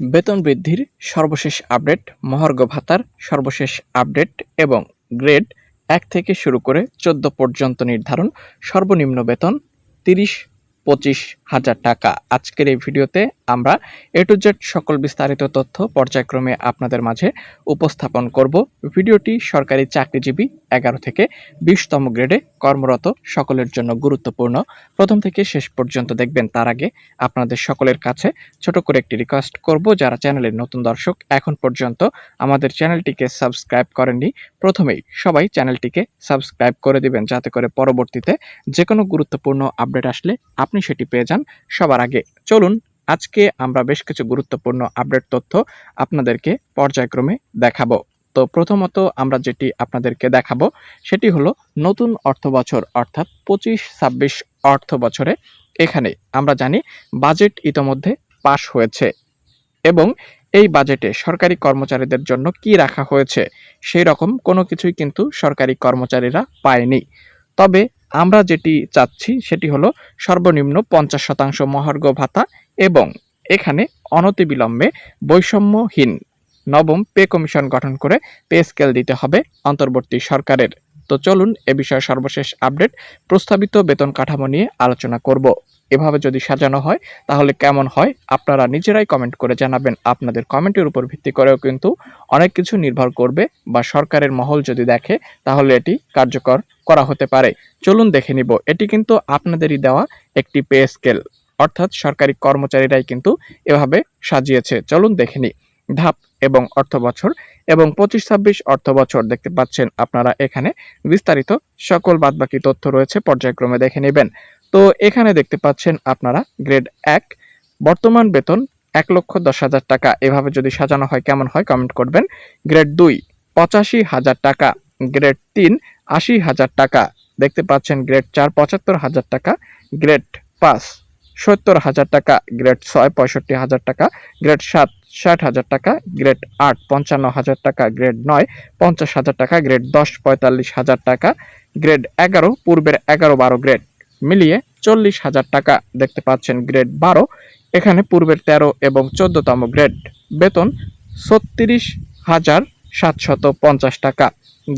বেতন বৃদ্ধির সর্বশেষ আপডেট, মহার্ঘ ভাতার সর্বশেষ আপডেট এবং গ্রেড এক থেকে শুরু করে চোদ্দ পর্যন্ত নির্ধারণ সর্বনিম্ন বেতন তিরিশ, পঁচিশ হাজার টাকা। আজকের এই ভিডিওতে আমরা এ টু জেড সকল বিস্তারিত তথ্য পর্যায়ক্রমে আপনাদের মাঝে উপস্থাপন করব। ভিডিওটি সরকারি চাকরিজীবী এগারো থেকে বিশতম গ্রেডে কর্মরত সকলের জন্য গুরুত্বপূর্ণ। প্রথম থেকে শেষ পর্যন্ত দেখবেন তার আগে আপনাদের সকলের কাছে ছোট করে একটি রিকোয়েস্ট করব। যারা চ্যানেলের নতুন দর্শক, এখন পর্যন্ত আমাদের চ্যানেলটিকে সাবস্ক্রাইব করেননি, প্রথমেই সবাই চ্যানেলটিকে সাবস্ক্রাইব করে দিবেন। যাতে করে পরবর্তীতে যে কোনো গুরুত্বপূর্ণ আপডেট আসলে আপনি সেটি পেয়ে যান। সবার আগে চলুন আজকে আমরা বেশ কিছু গুরুত্বপূর্ণ আপডেট তথ্য আপনাদেরকে পর্যায়ক্রমে দেখাবো। তো প্রথমত আমরা যেটি আপনাদেরকে দেখাবো, সেটি হলো নতুন অর্থ বছর অর্থাৎ পঁচিশ ছাব্বিশ অর্থ বছরে এখানে আমরা জানি বাজেট ইতোমধ্যে পাশ হয়েছে এবং এই বাজেটে সরকারি কর্মচারীদের জন্য কি রাখা হয়েছে, সেই রকম কোনো কিছুই কিন্তু সরকারি কর্মচারীরা পায়নি। তবে আমরা যেটি চাচ্ছি সেটি হলো সর্বনিম্ন পঞ্চাশ শতাংশ মহার্ঘ ভাতা এবং এখানে অনতিবিলম্বে বৈষম্যহীন নবম পে কমিশন গঠন করে পে স্কেল দিতে হবে অন্তর্বর্তী সরকারের। তো চলুন এ বিষয়ে সর্বশেষ আপডেট, প্রস্তাবিত বেতন কাঠামো নিয়ে আলোচনা করব। এভাবে যদি সাজানো হয়, তাহলে কেমন হয় আপনারা নিজেরাই কমেন্ট করে জানাবেন। আপনাদের কমেন্টের উপর ভিত্তি করেও কিন্তু অনেক কিছু নির্ভর করবে বা সরকারের মহল যদি দেখে, তাহলে এটি কার্যকর করা হতে পারে। চলুন দেখে নিব, এটি কিন্তু আপনাদেরই দেওয়া একটি পে স্কেল। অর্থাৎ সরকারি কর্মচারীরাই কিন্তু এভাবে সাজিয়েছে। চলুন দেখে নিই। ধাপ এবং অর্থ বছর এবং পঁচিশ, ছাব্বিশ অর্থ বছর দেখতে পাচ্ছেন আপনারা এখানে। বিস্তারিত সকল বাদবাকি তথ্য রয়েছে, পর্যায়ক্রমে দেখে নেবেন। তো এখানে দেখতে পাচ্ছেন আপনারা গ্রেড এক, বর্তমান বেতন এক লক্ষ দশ হাজার টাকা। এভাবে যদি সাজানো হয় কেমন হয় কমেন্ট করবেন। গ্রেড দুই, পঁচাশি হাজার টাকা। গ্রেড তিন আশি হাজার টাকা। দেখতে পাচ্ছেন গ্রেড চার পঁচাত্তর হাজার টাকা, গ্রেড পাঁচ সত্তর হাজার টাকা, গ্রেড ছয় পঁয়ষট্টি হাজার টাকা, গ্রেড সাত ষাট হাজার টাকা, গ্রেড আট পঞ্চান্ন হাজার টাকা, গ্রেড নয় পঞ্চাশ হাজার টাকা, গ্রেড দশ পঁয়তাল্লিশ হাজার টাকা, গ্রেড এগারো পূর্বের এগারো বারো গ্রেড মিলিয়ে চল্লিশ হাজার টাকা। দেখতে পাচ্ছেন গ্রেড বারো, এখানে পূর্বের তেরো এবং চোদ্দতম গ্রেড। বেতন ছত্রিশ হাজার সাতশত পঞ্চাশ টাকা।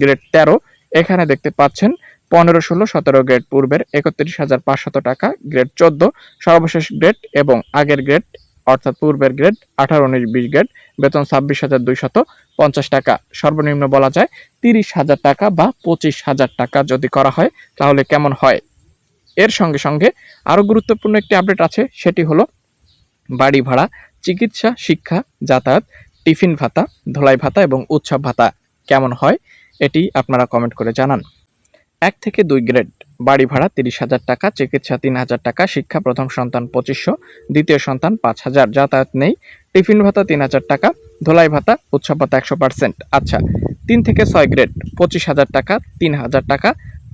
গ্রেড তেরো। এখানে দেখতে পাচ্ছেন পনেরো, ষোলো, সতেরো গ্রেড পূর্বের একত্রিশ হাজার পাঁচশত টাকা গ্রেড চোদ্দ, সর্বশেষ গ্রেড এবং আগের গ্রেড অর্থাৎ পূর্বের গ্রেড আঠারো, উনিশ, বিশ গ্রেড বেতন ছাব্বিশ হাজার দুইশত পঞ্চাশ টাকা। সর্বনিম্ন বলা যায় তিরিশ হাজার টাকা বা পঁচিশ হাজার টাকা যদি করা হয়, তাহলে কেমন হয়? এর সঙ্গে সঙ্গে আরও গুরুত্বপূর্ণ একটি আপডেট আছে, সেটি হলো বাড়ি ভাড়া, চিকিৎসা, শিক্ষা, যাতায়াত, টিফিন ভাতা, ধোলাই ভাতা এবং উৎসব ভাতা কেমন হয়? এটি আপনারা কমেন্ট করে জানান। এক থেকে দুই গ্রেড বাড়ি ভাড়া তিরিশ হাজার টাকা, চিকিৎসা তিন হাজার টাকা, শিক্ষা প্রথম সন্তান পঁচিশশো, দ্বিতীয় সন্তান পাঁচ হাজার, যাতায়াত নেই, টিফিন ভাতা তিন হাজার টাকা, ধোলাই ভাতা, উৎসব ভাতা একশো পার্সেন্ট আচ্ছা তিন থেকে ছয় গ্রেড পঁচিশ হাজার টাকা, তিন হাজার টাকা,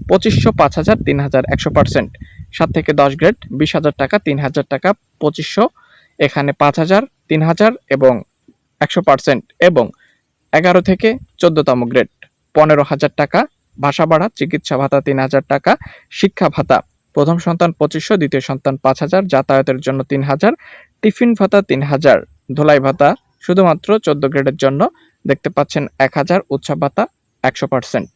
পঁচিশশো পাঁচ হাজার, তিন হাজার একশো পার্সেন্ট সাত থেকে দশ গ্রেড বিশ হাজার টাকা, তিন হাজার টাকা, পঁচিশশো, এখানে পাঁচ হাজার, তিন হাজার এবং একশো পার্সেন্ট এবং এগারো থেকে চোদ্দতম গ্রেড পনেরো হাজার টাকা, ভাষা ভাড়া, চিকিৎসা ভাতা তিন হাজার টাকা, শিক্ষা ভাতা প্রথম সন্তান পঁচিশশো, দ্বিতীয় সন্তান পাঁচ হাজার, যাতায়াতের জন্য তিন হাজার, টিফিন ভাতা তিন হাজার, ধোলাই ভাতা শুধুমাত্র চোদ্দ গ্রেডের জন্য দেখতে পাচ্ছেন এক হাজার, উৎসব ভাতা একশো পার্সেন্ট।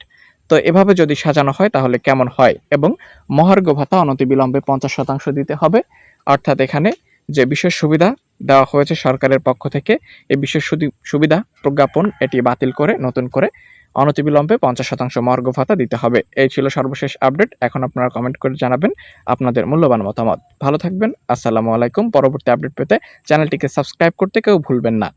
তো এভাবে যদি সাজানো হয় তাহলে কেমন হয়? এবং মহার্ঘ ভাতা অনতিবিলম্বে পঞ্চাশ শতাংশ দিতে হবে। অর্থাৎ এখানে যে বিশেষ সুবিধা দেওয়া হয়েছে সরকারের পক্ষ থেকে, এই বিশেষ সুবিধা প্রজ্ঞাপন এটি বাতিল করে, নতুন করে অনতিবিলম্বে পঞ্চাশ শতাংশ মর্গ ভাতা দিতে হবে। এই ছিল সর্বশেষ আপডেট। এখন আপনারা কমেন্ট করে জানাবেন আপনাদের মূল্যবান মতামত। ভালো থাকবেন। আসসালামু আলাইকুম। পরবর্তী আপডেট পেতে চ্যানেলটিকে সাবস্ক্রাইব করতে কেউ ভুলবেন না।